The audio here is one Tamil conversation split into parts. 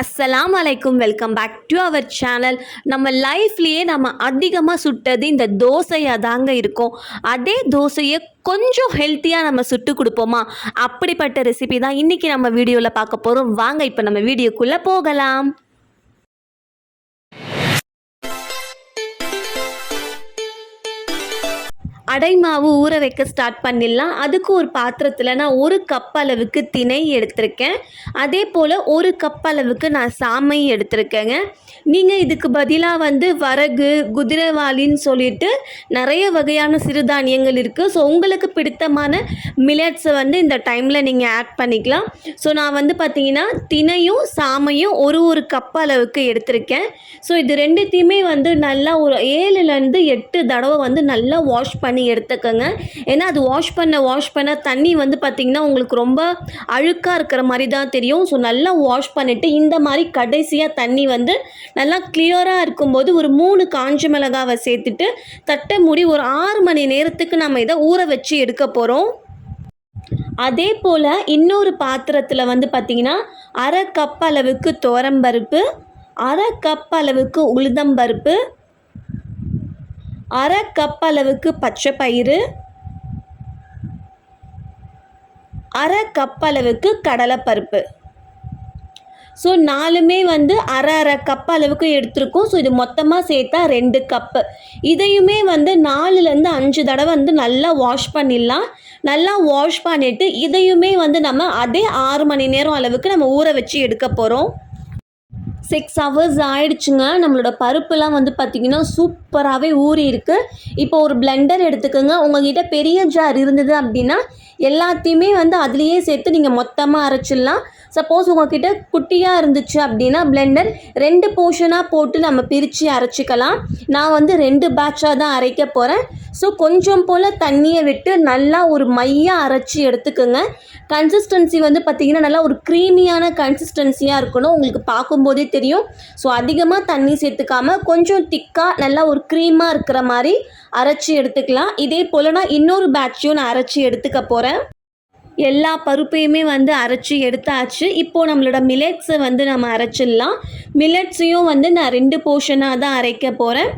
அஸ்ஸலாம் வலைக்கும் welcome back to our channel நம்ம லைஃப்லேயே நம்ம அதிகமாக சுட்டது இந்த தோசையாக தாங்க இருக்கும். அதே தோசையை கொஞ்சம் ஹெல்த்தியாக நம்ம சுட்டு கொடுப்போமா? அப்படிப்பட்ட ரெசிபி தான் இன்றைக்கி நம்ம வீடியோவில் பார்க்க போகிறோம் வாங்க இப்போ நம்ம வீடியோக்குள்ளே போகலாம். அடைமாவு ஊற வைக்க ஸ்டார்ட் பண்ணிடலாம். அதுக்கு ஒரு பாத்திரத்தில் நான் ஒரு கப் அளவுக்கு திணை எடுத்திருக்கேன். அதே போல் ஒரு கப் அளவுக்கு நான் சாமை எடுத்திருக்கேங்க. நீங்கள் இதுக்கு பதிலாக வந்து வரகு குதிரைவாளின்னு சொல்லிட்டு நிறைய வகையான சிறுதானியங்கள் இருக்குது ஸோ உங்களுக்கு பிடித்தமான மில்லட்ஸை வந்து இந்த டைமில் நீங்கள் ஆட் பண்ணிக்கலாம். ஸோ நான் வந்து பார்த்தீங்கன்னா திணையும் சாமையும் ஒரு ஒரு கப் அளவுக்கு எடுத்திருக்கேன். ஸோ இது ரெண்டுத்தையுமே வந்து நல்லா ஒரு ஏழுலேருந்து எட்டு தடவை வந்து நல்லா வாஷ் பண்ணி எடுத்துக்கோங்க. ஏன்னா அது வாஷ் பண்ண வாஷ் பண்ண தண்ணி வந்து பார்த்திங்கன்னா உங்களுக்கு ரொம்ப அழுக்காக இருக்கிற மாதிரி தான் தெரியும். ஸோ நல்லா வாஷ் பண்ணிவிட்டு இந்த மாதிரி கடைசியாக தண்ணி வந்து நல்லா கிளியராக இருக்கும்போது ஒரு மூணு காஞ்ச மிளகாவை சேர்த்துட்டு தட்டை மூடி ஒரு ஆறு மணி நேரத்துக்கு நம்ம இதை ஊற வச்சு எடுக்க போகிறோம் அதே போல் இன்னொரு பாத்திரத்தில் வந்து பார்த்திங்கன்னா அரை கப் அளவுக்கு துவரம்பருப்பு அரை கப் அளவுக்கு உளுந்தம்பருப்பு அரை கப் அளவுக்கு பச்சை பயிறு அரை கப் அளவுக்கு கடலைப்பருப்பு. ஸோ நாலுமே வந்து அரை அரை கப் அளவுக்கு எடுத்திருக்கோம். ஸோ இது மொத்தமாக சேர்த்தா ரெண்டு கப்பு இதையுமே வந்து நாலுலேருந்து அஞ்சு தடவை வந்து நல்லா வாஷ் பண்ணிடலாம். நல்லா வாஷ் பண்ணிவிட்டு இதையுமே வந்து நம்ம அதே ஆறு மணி நேரம் அளவுக்கு நம்ம ஊற வச்சு எடுக்க போகிறோம் சிக்ஸ் ஹவர்ஸ் ஆயிடுச்சுங்க. நம்மளோட பருப்புலாம் வந்து பார்த்திங்கன்னா சூப்பராகவே ஊறி இருக்குது இப்போ ஒரு பிளெண்டர் எடுத்துக்கோங்க. உங்ககிட்ட பெரிய ஜார் இருந்தது அப்படின்னா எல்லாத்தையுமே வந்து அதுலேயே சேர்த்து நீங்கள் மொத்தமாக அரைச்சிடலாம். சப்போஸ் உங்ககிட்ட குட்டியாக இருந்துச்சு அப்படின்னா பிளெண்டர் ரெண்டு போர்ஷனாக போட்டு நம்ம பிரித்து அரைச்சிக்கலாம். நான் வந்து ரெண்டு பேட்சாக தான் அரைக்க போகிறேன் ஸோ கொஞ்சம் போல் தண்ணியை விட்டு நல்லா ஒரு மையாக அரைச்சி எடுத்துக்கோங்க. கன்சிஸ்டன்சி வந்து பார்த்திங்கன்னா நல்லா ஒரு க்ரீமியான கன்சிஸ்டன்சியாக இருக்கணும். உங்களுக்கு பார்க்கும்போதே தெரியும். ஸோ அதிகமாக தண்ணி சேர்த்துக்காமல் கொஞ்சம் திக்காக நல்லா ஒரு க்ரீமாக இருக்கிற மாதிரி அரைச்சி எடுத்துக்கலாம். இதே போல் நான் இன்னொரு பேட்சையும் நான் அரைச்சி எடுத்துக்க போகிறேன் எல்லா பருப்பையுமே வந்து அரைச்சி எடுத்தாச்சு. இப்போது நம்மளோட மில்லட்ஸை வந்து நம்ம அரைச்சிடலாம். மில்லட்ஸையும் வந்து நான் ரெண்டு போர்ஷனாக தான் அரைக்க போகிறேன்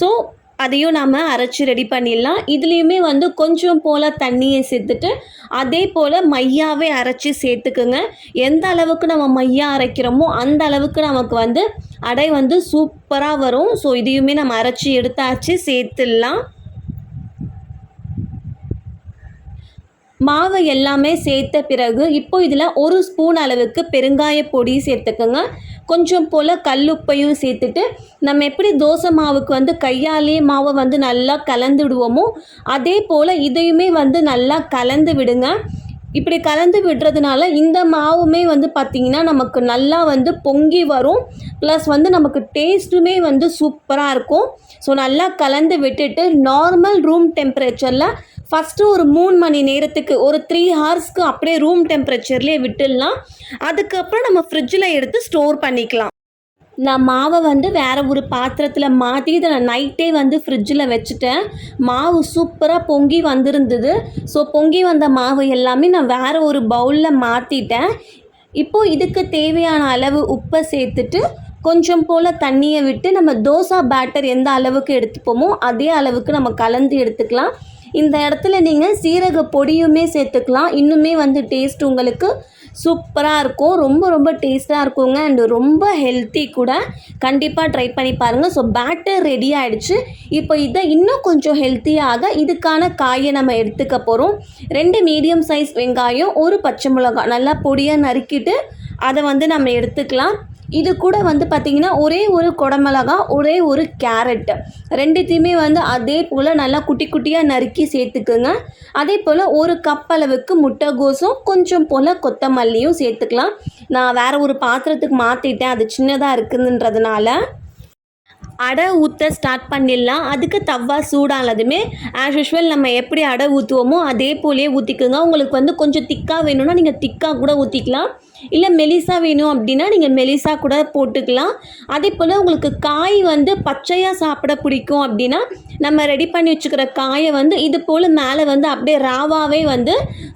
ஸோ அதையும் நாம் அரைச்சி ரெடி பண்ணிடலாம். இதுலேயுமே வந்து கொஞ்சம் போல் தண்ணியை சேர்த்துட்டு அதே போல் மையாவே அரைச்சி சேர்த்துக்குங்க. எந்த அளவுக்கு நம்ம மையா அரைக்கிறோமோ அந்த அளவுக்கு நமக்கு வந்து அடை வந்து சூப்பராக வரும். ஸோ இதையுமே நம்ம அரைச்சி எடுத்தாச்சு. சேர்த்துடலாம். மாவு எல்லாமே சேர்த்த பிறகு இப்போ இதில் ஒரு ஸ்பூன் அளவுக்கு பெருங்காய பொடி சேர்த்துக்கோங்க. கொஞ்சம் போல் கல்லுப்பையும் சேர்த்துட்டு நம்ம எப்படி தோசை மாவுக்கு வந்து கையாலே மாவை வந்து நல்லா கலந்து விடுவோமோ அதே போல் இதையுமே வந்து நல்லா கலந்து விடுங்க. இப்படி கலந்து விடுறதுனால இந்த மாவுமே வந்து பார்த்திங்கன்னா நமக்கு நல்லா வந்து பொங்கி வரும். ப்ளஸ் வந்து நமக்கு டேஸ்ட்டுமே வந்து சூப்பராக இருக்கும். ஸோ நல்லா கலந்து விட்டுட்டு நார்மல் ரூம் டெம்பரேச்சரில் ஃபஸ்ட்டு ஒரு மூணு மணி நேரத்துக்கு ஒரு த்ரீ ஹார்ஸ்க்கு அப்படியே ரூம் டெம்பரேச்சர்லேயே விட்டுடலாம். அதுக்கப்புறம் நம்ம ஃப்ரிட்ஜில் எடுத்து ஸ்டோர் பண்ணிக்கலாம். நான் மாவை வந்து வேறு ஒரு பாத்திரத்தில் மாற்றி இதை நான் நைட்டே வந்து ஃப்ரிட்ஜில் வச்சுட்டேன். மாவு சூப்பராக பொங்கி வந்திருந்தது. ஸோ பொங்கி வந்த மாவு எல்லாமே நான் வேறு ஒரு பவுலில் மாற்றிட்டேன் இப்போது இதுக்கு தேவையான அளவு உப்பை சேர்த்துட்டு கொஞ்சம் போல் தண்ணியை விட்டு நம்ம தோசை பேட்டர் எந்த அளவுக்கு எடுத்துப்போமோ அதே அளவுக்கு நம்ம கலந்து எடுத்துக்கலாம். இந்த இடத்துல நீங்கள் சீரக பொடியுமே சேர்த்துக்கலாம். இன்னுமே வந்து டேஸ்ட் உங்களுக்கு சூப்பராக இருக்கும். ரொம்ப ரொம்ப டேஸ்ட்டாக இருக்குங்க. அண்டு ரொம்ப ஹெல்த்தி கூட கண்டிப்பாக ட்ரை பண்ணி பாருங்கள் ஸோ பேட்டர் ரெடி ஆகிடுச்சு இப்போ இதை இன்னும் கொஞ்சம் ஹெல்த்தியாக இதுக்கான காயை நம்ம எடுத்துக்க போகிறோம் ரெண்டு மீடியம் சைஸ் வெங்காயம் ஒரு பச்சை மிளகாய் நல்லா பொடியாக நறுக்கிட்டு அதை வந்து நம்ம எடுத்துக்கலாம். இது கூட வந்து பார்த்திங்கன்னா ஒரே ஒரு குடமிளகா ஒரே ஒரு கேரட் ரெண்டுத்தையுமே வந்து அதே போல் நல்லா குட்டி குட்டியாக நறுக்கி சேர்த்துக்குங்க. அதே போல் ஒரு கப் அளவுக்கு முட்டைகோஸும் கொஞ்சம் போல் கொத்தமல்லியும் சேர்த்துக்கலாம். நான் வேறு ஒரு பாத்திரத்துக்கு மாற்றிட்டேன் அது சின்னதாக இருக்குதுன்றதுனால. அடை ஊற்ற ஸ்டார்ட் பண்ணிடலாம். அதுக்கு தவா சூடானதுமே ஆஸ் யூஷுவல் நம்ம எப்படி அடை ஊற்றுவோமோ அதே போலேயே ஊற்றிக்குங்க உங்களுக்கு வந்து கொஞ்சம் திக்காக வேணும்னா நீங்கள் திக்காக கூட ஊற்றிக்கலாம் இல்லை மெலிசா வேணும் அப்படின்னா நீங்கள் மெலிசா கூட போட்டுக்கலாம். அதே போல் உங்களுக்கு காய் வந்து பச்சையாக சாப்பிட பிடிக்கும் அப்படின்னா நம்ம ரெடி பண்ணி வச்சுக்கிற காயை வந்து இது போல் மேலே வந்து அப்படியே ராவாகவே வந்து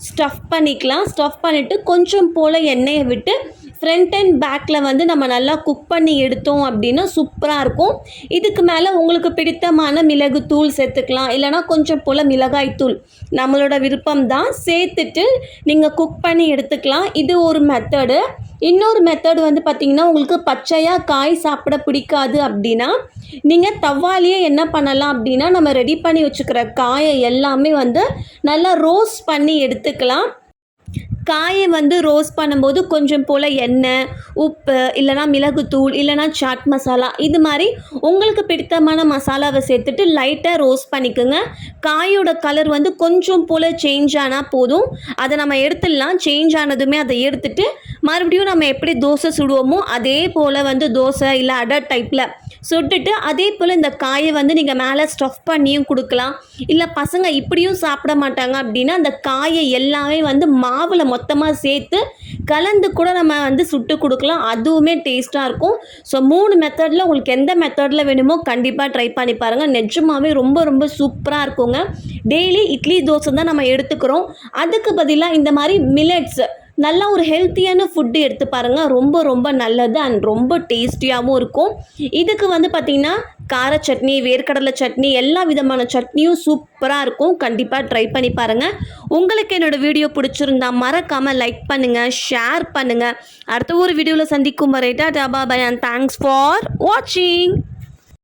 ஸ்டஃப் பண்ணிக்கலாம். ஸ்டஃப் பண்ணிவிட்டு கொஞ்சம் போல் எண்ணெயை விட்டு ஃப்ரண்ட் அண்ட் பேக்கில் வந்து நம்ம நல்லா குக் பண்ணி எடுத்தோம் அப்படின்னா சூப்பராக இருக்கும். இதுக்கு மேலே உங்களுக்கு பிடித்தமான மிளகு தூள் சேர்த்துக்கலாம். இல்லைனா கொஞ்சம் போல் மிளகாய் தூள். நம்மளோட விருப்பம் தான். சேர்த்துட்டு நீங்கள் குக் பண்ணி எடுத்துக்கலாம். இது ஒரு மெத்தடு இன்னொரு மெத்தட் வந்து பார்த்திங்கன்னா உங்களுக்கு பச்சையாக காய் சாப்பிட பிடிக்காது அப்படின்னா நீங்கள் தவாலேயே என்ன பண்ணலாம் அப்படின்னா நம்ம ரெடி பண்ணி வச்சுக்கிற காயை எல்லாமே வந்து நல்லா ரோஸ்ட் பண்ணி எடுத்துக்கலாம். காயை வந்து ரோஸ்ட் பண்ணும்போது கொஞ்சம் போல் எண்ணெய் உப்பு இல்லைனா மிளகுத்தூள் இல்லைனா சாட் மசாலா இது மாதிரி உங்களுக்கு பிடித்தமான மசாலாவை சேர்த்துட்டு லைட்டாக ரோஸ்ட் பண்ணிக்கோங்க. காயோட கலர் வந்து கொஞ்சம் போல் சேஞ்ச் ஆனால் போதும். அதை நம்ம எடுத்துடலாம். சேஞ்ச் ஆனதுமே அதை எடுத்துட்டு மறுபடியும் நம்ம எப்படி தோசை சுடுவோமோ அதே போல் வந்து தோசை இல்லை அடை டைப்பில் சுட்டுட்டு அதே போல் இந்த காயை வந்து நீங்கள் மேலே ஸ்டஃப் பண்ணியும் கொடுக்கலாம். இல்லை பசங்க இப்படியும் சாப்பிட மாட்டாங்க அப்படின்னா அந்த காயை எல்லாமே வந்து மாவில் மொத்தமாக சேர்த்து கலந்து கூட நம்ம வந்து சுட்டு கொடுக்கலாம். அதுவுமே டேஸ்ட்டாக இருக்கும். ஸோ மூணு மெத்தடில் உங்களுக்கு எந்த மெத்தடில் வேணுமோ கண்டிப்பாக ட்ரை பண்ணி பாருங்கள் நிஜமாவே ரொம்ப ரொம்ப சூப்பராக இருக்குங்க. டெய்லி இட்லி தோசை தான் நம்ம எடுத்துக்கிறோம். அதுக்கு பதிலாக இந்த மாதிரி மில்லட்ஸ் நல்லா ஒரு ஹெல்த்தியான ஃபுட்டு எடுத்து பாருங்கள் ரொம்ப ரொம்ப நல்லது அண்ட் ரொம்ப டேஸ்டியாகவும் இருக்கும். இதுக்கு வந்து பார்த்திங்கன்னா கார சட்னி வேர்க்கடலை சட்னி எல்லா விதமான சட்னியும் சூப்பராக இருக்கும். கண்டிப்பாக ட்ரை பண்ணி பாருங்கள் உங்களுக்கு என்னோடய வீடியோ பிடிச்சிருந்தா மறக்காமல் லைக் பண்ணுங்கள் ஷேர் பண்ணுங்கள் அடுத்த ஒரு வீடியோவில் சந்திக்கும் வரைட்டா டாபா பை அண்ட் தேங்க்ஸ் ஃபார் வாட்சிங்